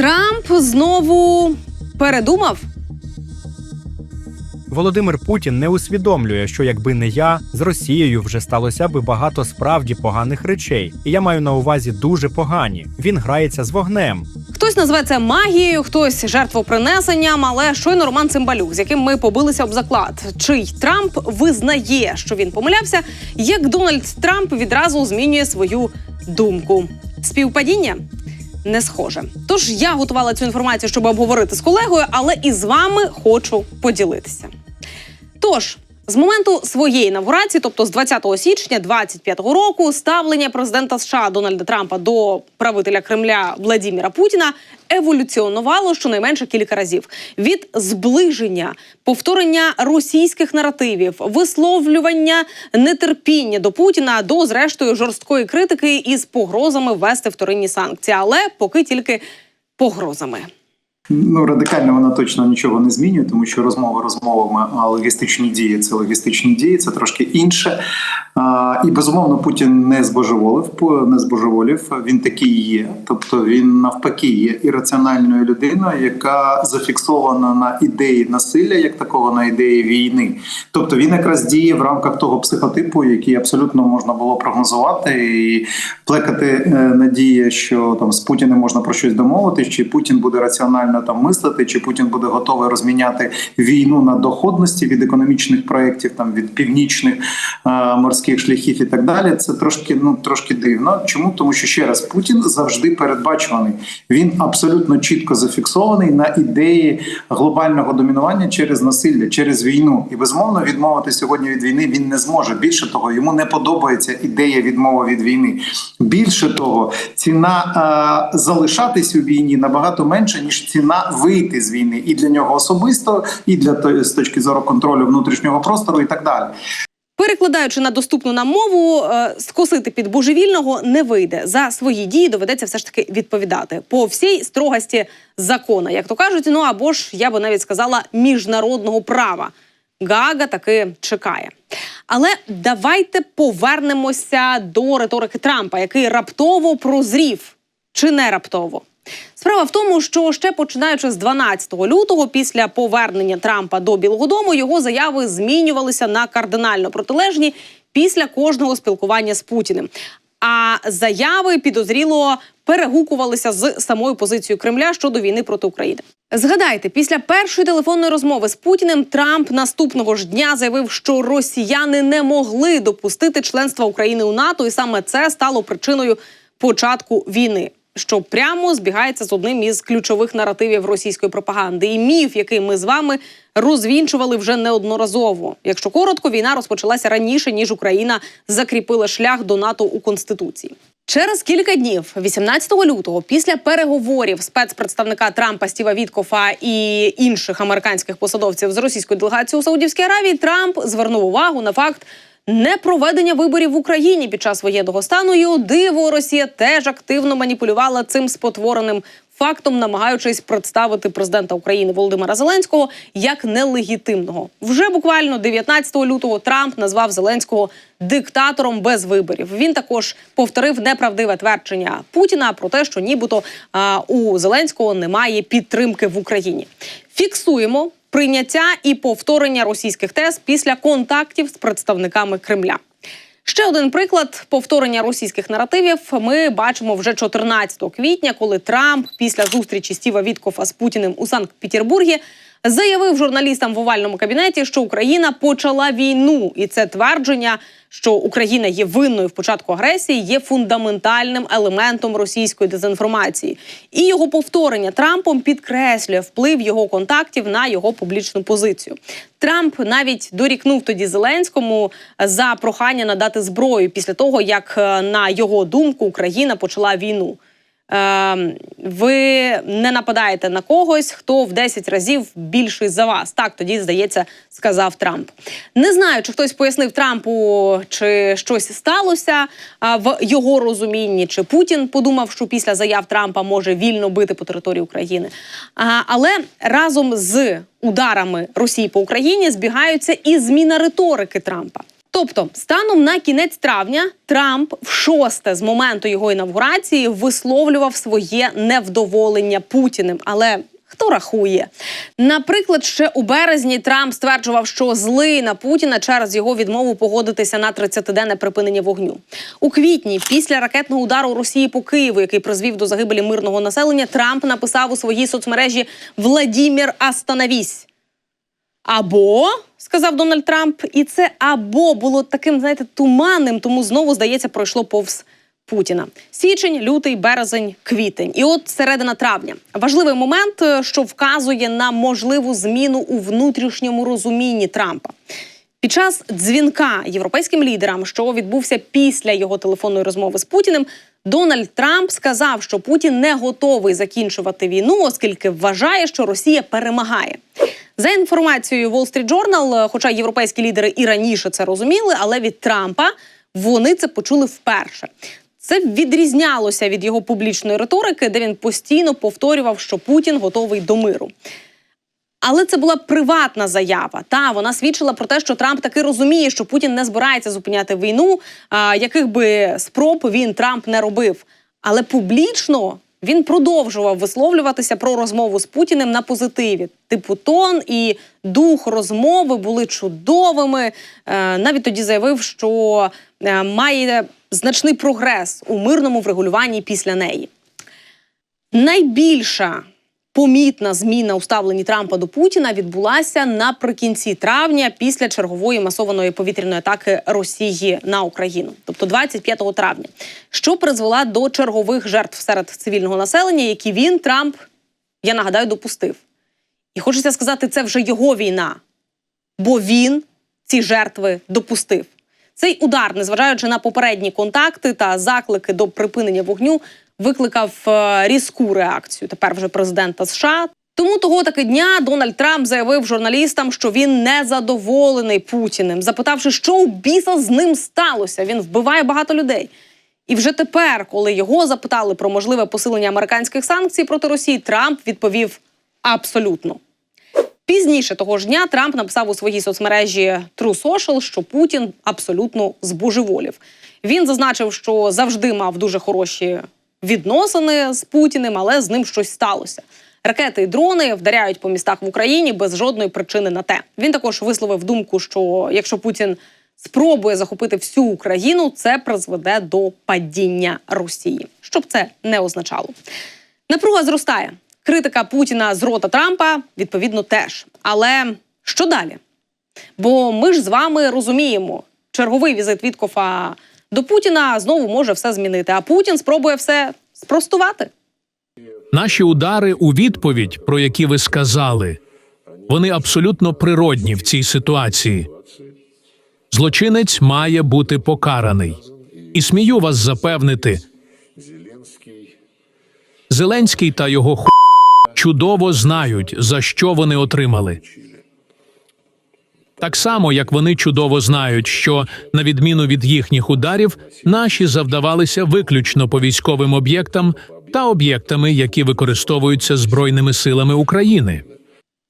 Трамп знову передумав. Володимир Путін не усвідомлює, що якби не я, з Росією вже сталося би багато справді поганих речей. І я маю на увазі дуже погані. Він грається з вогнем. Хтось назве це магією, хтось жертвопринесенням, але щойно Роман Цимбалюк, з яким ми побилися об заклад, чий Трамп визнає, що він помилявся, як Дональд Трамп відразу змінює свою думку. Співпадіння не схоже. Тож я готувала цю інформацію, щоб обговорити з колегою, але і з вами хочу поділитися. Тож. З моменту своєї інавгурації, тобто з 20 січня 25-го року, ставлення президента США Дональда Трампа до правителя Кремля Владіміра Путіна еволюціонувало щонайменше кілька разів від зближення, повторення російських наративів, висловлювання нетерпіння до Путіна до зрештою жорсткої критики із погрозами ввести вторинні санкції, але поки тільки погрозами. Ну, радикально вона точно нічого не змінює, тому що розмови розмовами, а логістичні дії це логістичні дії, це трошки інше. А, і безумовно, Путін не збожеволив, не збожеволів. Він такий є. Тобто він навпаки є ірраціональною людиною, яка зафіксована на ідеї насилля, як такого на ідеї війни. Тобто він якраз діє в рамках того психотипу, який абсолютно можна було прогнозувати і плекати е, надія, що там з Путіним можна про щось домовитись, чи Путін буде раціонально там мислити, чи Путін буде готовий розміняти війну на доходності від економічних проєктів, там від північних е, морських шляхів і так далі. Це трошки ну трошки дивно. Чому тому, що ще раз Путін завжди передбачуваний. Він абсолютно чітко зафіксований на ідеї глобального домінування через насилля, через війну. І безумовно відмовити сьогодні від війни він не зможе. Більше того, йому не подобається ідея відмови від війни. Більше того, ціна е, залишатись у війні набагато менша ніж ціна вийти з війни, і для нього особисто, і для з точки зору контролю внутрішнього простору, і так далі. Перекладаючи на доступну нам мову, е, скосити під божевільного не вийде. За свої дії доведеться все ж таки відповідати по всій строгості закона, як то кажуть. Ну або ж я би навіть сказала міжнародного права. Гага таки чекає. Але давайте повернемося до риторики Трампа, який раптово прозрів чи не раптово. Справа в тому, що ще починаючи з 12 лютого, після повернення Трампа до Білого Дому, його заяви змінювалися на кардинально протилежні після кожного спілкування з Путіним. А заяви підозріло перегукувалися з самою позицією Кремля щодо війни проти України. Згадайте, після першої телефонної розмови з Путіним Трамп наступного ж дня заявив, що росіяни не могли допустити членства України у НАТО, і саме це стало причиною початку війни. Що прямо збігається з одним із ключових наративів російської пропаганди, і міф, який ми з вами розвінчували вже неодноразово. Якщо коротко, війна розпочалася раніше ніж Україна закріпила шлях до НАТО у конституції. Через кілька днів, 18 лютого, після переговорів спецпредставника Трампа Стіва Віткофа і інших американських посадовців з російською делегацією у Саудівській Аравії, Трамп звернув увагу на факт непроведення виборів в Україні під час воєнного стану. І о диво Росія теж активно маніпулювала цим спотвореним фактом, намагаючись представити президента України Володимира Зеленського як нелегітимного. Вже буквально 19 лютого Трамп назвав Зеленського диктатором без виборів. Він також повторив неправдиве твердження Путіна про те, що нібито а, у Зеленського немає підтримки в Україні. Фіксуємо прийняття і повторення російських тез після контактів з представниками Кремля. Ще один приклад повторення російських наративів ми бачимо вже 14 квітня, коли Трамп після зустрічі Стіва Віткофа з Путіним у Санкт-Петербургі заявив журналістам в овальному кабінеті, що Україна почала війну, і це твердження, що Україна є винною в початку агресії, є фундаментальним елементом російської дезінформації. І його повторення Трампом підкреслює вплив його контактів на його публічну позицію. Трамп навіть дорікнув тоді Зеленському за прохання надати зброю після того, як е, на його думку Україна почала війну. Е, ви не нападаєте на когось, хто в 10 разів більший за вас. Так тоді здається, сказав Трамп. Не знаю, чи хтось пояснив Трампу, чи щось сталося в його розумінні, чи Путін подумав, що після заяв Трампа може вільно бити по території України. Але разом з ударами Росії по Україні збігаються і зміна риторики Трампа. Тобто, станом на кінець травня Трамп в шосте з моменту його інавгурації висловлював своє невдоволення Путіним. Але хто рахує? Наприклад, ще у березні Трамп стверджував, що злий на Путіна через його відмову погодитися на 30-денне припинення вогню. У квітні, після ракетного удару Росії по Києву, який призвів до загибелі мирного населення, Трамп написав у своїй соцмережі Владімір Астановісь. Або, сказав Дональд Трамп, і це або було таким, знаєте, туманним, тому знову, здається, пройшло повз Путіна. Січень, лютий, березень, квітень. І от середина травня. Важливий момент, е, що вказує на можливу зміну у внутрішньому розумінні Трампа. Під час дзвінка європейським лідерам, що відбувся після його телефонної розмови з Путіним, Дональд Трамп сказав, що Путін не готовий закінчувати війну, оскільки вважає, що Росія перемагає. За інформацією Wall Street Journal, е, хоча європейські лідери і раніше це розуміли, але від Трампа вони це почули вперше. Це відрізнялося від його публічної риторики, де він постійно повторював, що Путін готовий до миру. Але це була приватна заява. Та вона свідчила про те, що Трамп таки розуміє, що Путін не збирається зупиняти війну, а, яких би спроб він Трамп не робив. Але публічно він продовжував висловлюватися про розмову з Путіним на позитиві. Типу тон і дух розмови були чудовими. Е, навіть тоді заявив, що е, має значний прогрес у мирному врегулюванні після неї. Найбільша помітна зміна у ставленні Трампа до Путіна відбулася наприкінці травня після чергової масованої повітряної атаки Росії на Україну, тобто 25 травня, що призвела до чергових жертв серед цивільного населення, які він Трамп, я нагадаю, допустив. І хочеться сказати, це вже його війна, бо він ці жертви допустив. Цей удар, незважаючи на попередні контакти та заклики до припинення вогню, викликав е, різку реакцію тепер вже президента США. Тому того таки дня Дональд Трамп заявив журналістам, що він не задоволений Путіним, запитавши, що у біса з ним сталося. Він вбиває багато людей. І вже тепер, коли його запитали про можливе посилення американських санкцій проти Росії, Трамп відповів абсолютно. Пізніше того ж дня Трамп написав у своїй соцмережі True Social, що Путін абсолютно збожеволів. Він зазначив, що завжди мав дуже хороші відносини з Путіним, але з ним щось сталося. Ракети і дрони вдаряють по містах в Україні без жодної причини на те. Він також висловив думку, що якщо Путін спробує захопити всю Україну, це призведе до падіння Росії. Щоб це не означало. Напруга зростає. Критика Путіна з рота Трампа відповідно теж. Але що далі? Бо ми ж з вами розуміємо, черговий візит Віткофа до Путіна знову може все змінити, а Путін спробує все спростувати. Наші удари у відповідь, про які ви сказали, вони абсолютно природні в цій ситуації. Злочинець має бути покараний. І смію вас запевнити, Зеленський та його ху чудово знають, за що вони отримали. Так само, як вони чудово знають, що, на відміну від їхніх ударів, наші завдавалися виключно по військовим об'єктам та об'єктами, які використовуються Збройними силами України.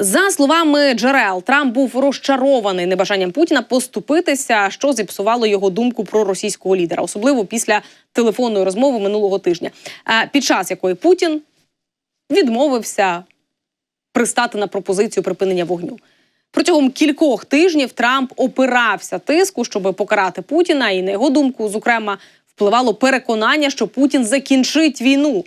За словами джерел, Трамп був розчарований небажанням Путіна поступитися, що зіпсувало його думку про російського лідера, особливо після телефонної розмови минулого тижня, е, під час якої Путін відмовився пристати на пропозицію припинення вогню. Протягом кількох тижнів Трамп опирався тиску, щоб покарати Путіна, і на його думку, зокрема, впливало переконання, що Путін закінчить війну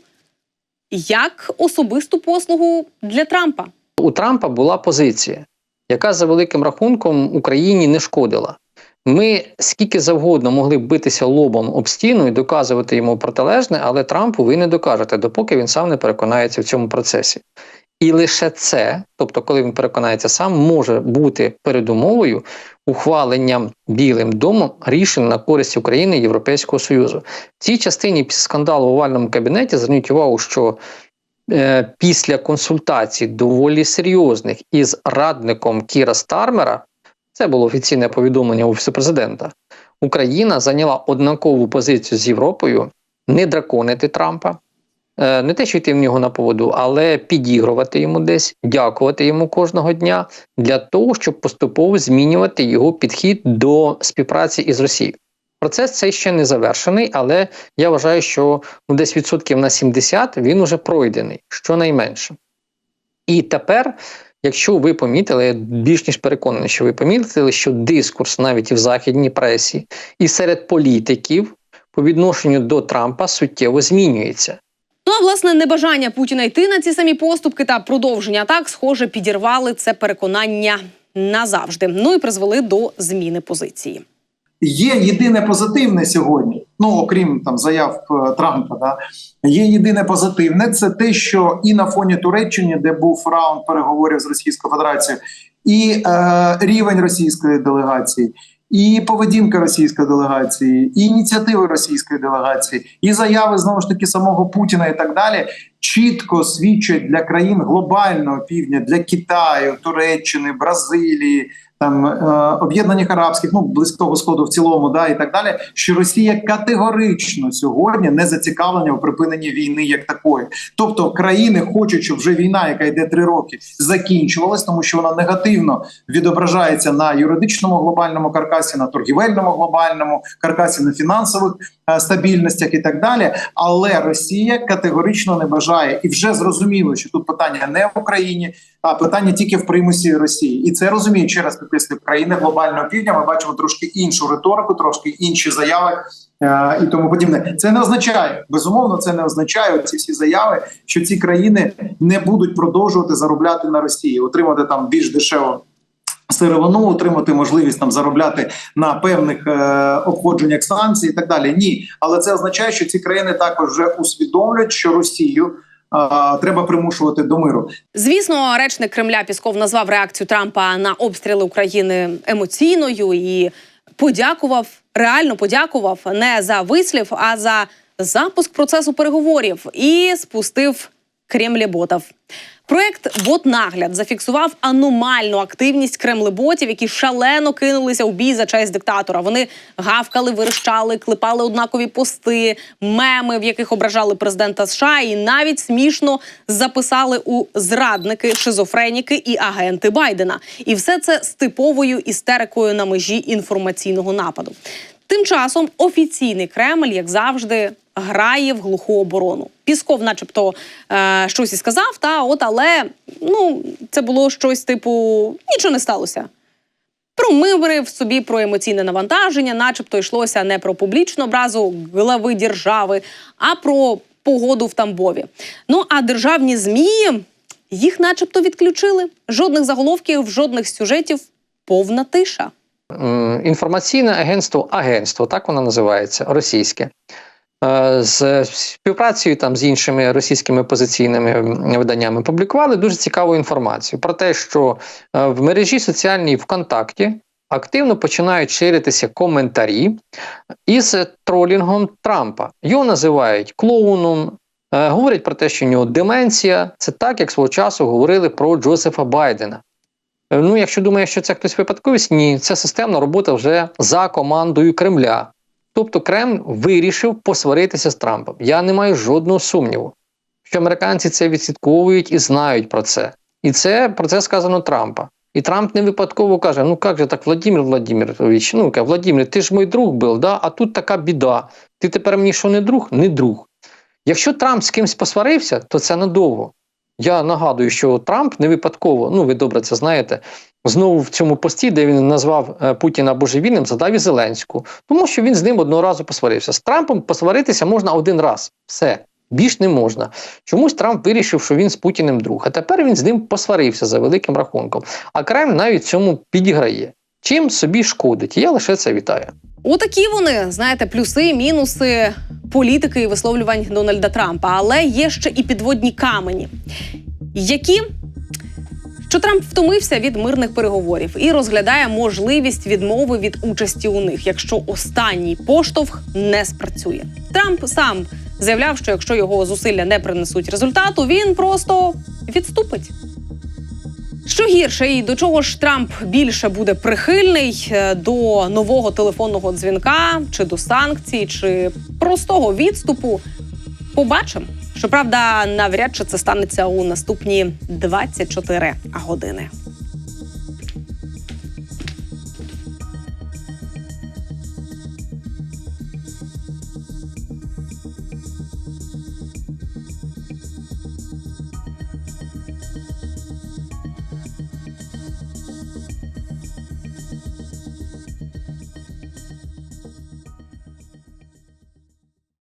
як особисту послугу для Трампа. у Трампа була позиція, яка за великим рахунком Україні не шкодила. Ми скільки завгодно могли б битися лобом об стіну і доказувати йому протилежне, але Трампу ви не докажете, допоки він сам не переконається в цьому процесі. І лише це, тобто, коли він переконається сам, може бути передумовою ухваленням Білим домом рішень на користь України і Європейського Союзу. В цій частині після скандалу в овальному кабінеті зверніть увагу, що е, після консультацій доволі серйозних із радником Кіра Стармера, це було офіційне повідомлення Офісу президента, Україна зайняла однакову позицію з Європою не драконити Трампа, не те, що йти в нього на поводу, але підігрувати йому десь, дякувати йому кожного дня для того, щоб поступово змінювати його підхід до співпраці із Росією. Процес цей ще не завершений, але я вважаю, що ну, десь відсотків на 70 він уже пройдений, щонайменше. І тепер, якщо ви помітили, я більш ніж переконаний, що ви помітили, що дискурс навіть і в західній пресі, і серед політиків по відношенню до Трампа суттєво змінюється. Ну а власне небажання Путіна йти на ці самі поступки та продовження атак, схоже, підірвали це переконання назавжди. Ну і призвели до зміни позиції. Є єдине позитивне сьогодні, ну окрім там заяв е, Трампа, да є єдине позитивне це те, що і на фоні Туреччини, де був раунд переговорів з Російською Федерацією, і е, рівень російської делегації, і поведінка російської делегації, і ініціативи російської делегації, і заяви знову ж таки самого Путіна, і так далі, чітко свідчать для країн глобального півдня, для Китаю, Туреччини, Бразилії. Там е, об'єднаних арабських, ну близького сходу в цілому, да і так далі. Що Росія категорично сьогодні не зацікавлена у припиненні війни як такої. Тобто країни хочуть, щоб вже війна, яка йде три роки, закінчувалась, тому що вона негативно відображається на юридичному глобальному каркасі, на торгівельному глобальному каркасі, на фінансових е, стабільностях і так далі. Але Росія категорично не бажає і вже зрозуміло, що тут питання не в Україні, а питання тільки в примусі Росії, і це розуміє ще раз підкреслю, країни глобального півдня. Ми бачимо трошки іншу риторику, трошки інші заяви е, і тому подібне. Це не означає безумовно. Це не означає ці всі заяви, що ці країни не будуть продовжувати заробляти на Росії, отримати там більш дешево. Сировину отримати можливість там заробляти на певних е, обходженнях санкцій і так далі. Ні, але це означає, що ці країни також вже усвідомлюють, що Росію треба примушувати до миру. Звісно, речник Кремля Пісков назвав реакцію Трампа на обстріли України емоційною і подякував, реально подякував не за вислів, а за запуск процесу переговорів і спустив кремлеботів. Проект «Ботнагляд» зафіксував аномальну активність кремлеботів, які шалено кинулися у бій за честь диктатора. Вони гавкали, верещали, клепали однакові пости, меми, в яких ображали президента США, і навіть смішно записали у зрадники, шизофреніки і агенти Байдена. І все це з типовою істерикою на межі інформаційного нападу. Тим часом офіційний Кремль, як завжди, грає в глуху оборону. Пісков, начебто, е, щось і сказав, та от, але ну це було щось типу нічого не сталося. Промиврив собі про емоційне навантаження, начебто йшлося не про публічну образу глави держави, а про погоду в Тамбові. Ну а державні змі їх, начебто, відключили. Жодних заголовків, жодних сюжетів, повна тиша. Інформаційне агентство, агентство, так воно називається, російське. Е, З співпрацею там з іншими російськими опозиційними виданнями публікували дуже цікаву інформацію про те, що е, в мережі соціальній ВКонтакті активно починають ширитися коментарі із тролінгом Трампа. Його називають клоуном, е, говорять про те, що у нього деменція. Це так, як свого часу говорили про Джозефа Байдена. Ну, якщо думаєш, що це хтось випадковість, ні, це системна робота вже за командою Кремля. Тобто Кремль вирішив посваритися з Трампом. Я не маю жодного сумніву, що американці це відслідковують і знають про це. І це про це сказано Трампа. І Трамп не випадково каже: ну як же так, Владимир Владимирович, ну каже, Владимир, ти ж мій друг був, да? а тут така біда. Ти тепер мені що не друг? Не друг. Якщо Трамп з кимось посварився, то це надовго. Я нагадую, що Трамп не випадково, ну ви добре це знаєте, знову в цьому пості, де він назвав е, Путіна божевільним, задав і Зеленську, тому що він з ним одного разу посварився. З Трампом посваритися можна один раз. Все. Більш не можна. Чомусь Трамп вирішив, що він з Путіним друг. А тепер він з ним посварився за великим рахунком. А Кремль навіть цьому підіграє. Чим собі шкодить? Я лише це вітаю. Отакі вони, знаєте, плюси, мінуси політики і висловлювань Дональда Трампа. Але є ще і підводні камені, які що Трамп втомився від мирних переговорів і розглядає можливість відмови від участі у них, якщо останній поштовх не спрацює. Трамп сам заявляв, що якщо його зусилля не принесуть результату, він просто відступить. Що гірше, і до чого ж Трамп більше буде прихильний е, до нового телефонного дзвінка, чи до санкцій, чи простого відступу? Побачимо. Щоправда, навряд чи це станеться у наступні 24 години.